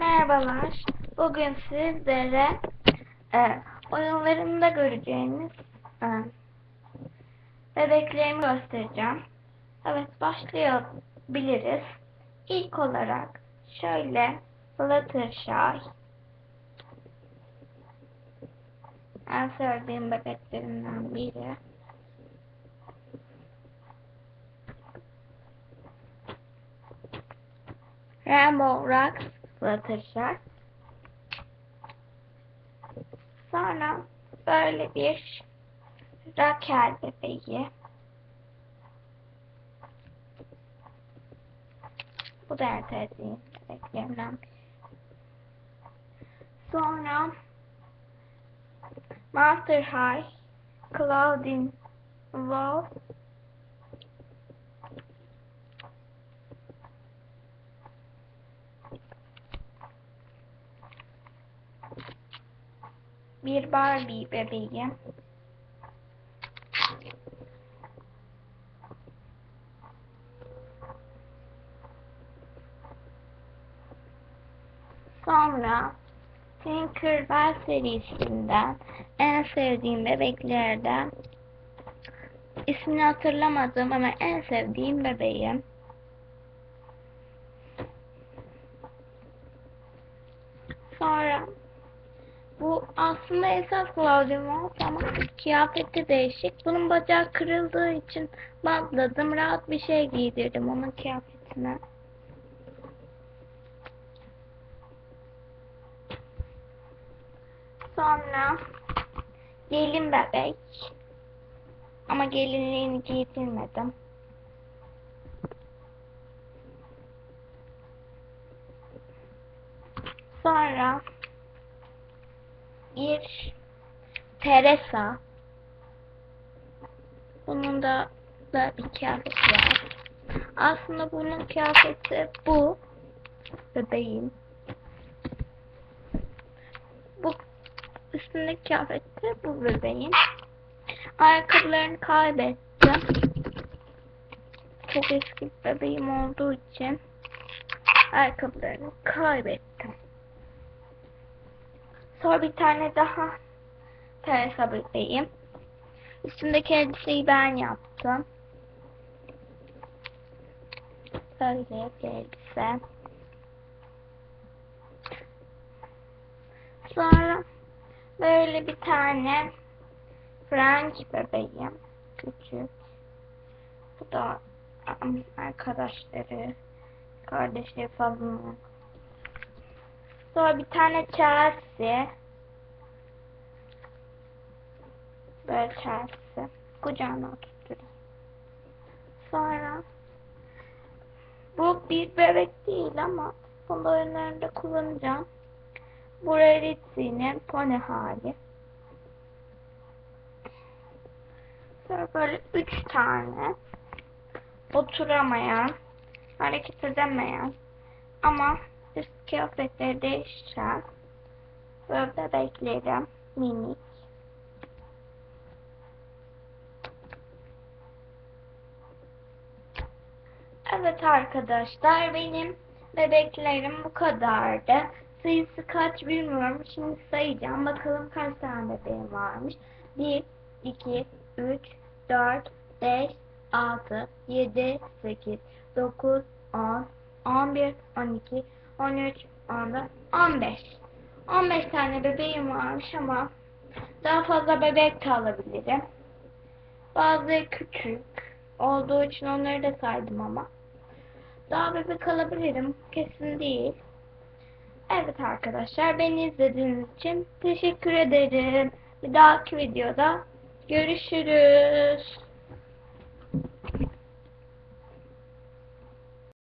Merhabalar. Bugün sizlere e, oyunlarında göreceğiniz e, bebeklerimi göstereceğim. Evet başlayabiliriz. İlk olarak şöyle Fluttershy en sevdiğim bebeklerimden biri. Rainbow Rocks Fluttershy. Sonra böyle bir Rakel bebeği. Bu da en sevdiğim bebeklerimden. Sonra Monster High Claudine Wolf bir Barbie bebeği. Sonra Tinkerbell serisinden en sevdiğim bebeklerden ismini hatırlamadım ama en sevdiğim bebeğim. Sonra bu aslında esas Claudium ama kıyafeti değişik. Bunun bacağı kırıldığı için bantladım. Rahat bir şey giydirdim onun kıyafetine. Sonra gelin bebek. Ama gelinliğini giydirmedim. Sonra bir Teresa. Bunun da, da bir kıyafeti var. Aslında bunun kıyafeti bu. Bebeğim. Bu üstündeki kıyafeti bu bebeğin. Ayakkabılarını kaybettim. Çok eski bebeğim olduğu için ayakkabılarını kaybettim. Sonra bir tane daha Teresa bebeğim. Üstündeki elbiseyi ben yaptım. Böyle bir elbise. Sonra böyle bir tane French bebeğim. Küçük. Bu da arkadaşları, kardeşleri falan. Sonra bir tane Chelsea. Böyle Chelsea. Kucağına oturtuyor. Sonra bu bir bebek değil ama bunu oyunlarında kullanacağım. Bu Reritzi'nin pony hali. Sonra böyle üç tane oturamayan, hareket edemeyen ama üst kıyafetleri değişen böyle bebeklerim minik. Evet arkadaşlar benim bebeklerim bu kadardı. Sayısı kaç bilmiyorum. Şimdi sayacağım. Bakalım kaç tane bebeğim varmış. 1, 2, 3, 4, 5, 6, 7, 8, 9, 10, 11, 12, 13, 14, 15. 15 tane bebeğim varmış ama daha fazla bebek de alabilirim. Bazıları küçük olduğu için onları da saydım ama. Daha bebek alabilirim. Kesin değil. Evet arkadaşlar beni izlediğiniz için teşekkür ederim. Bir dahaki videoda görüşürüz.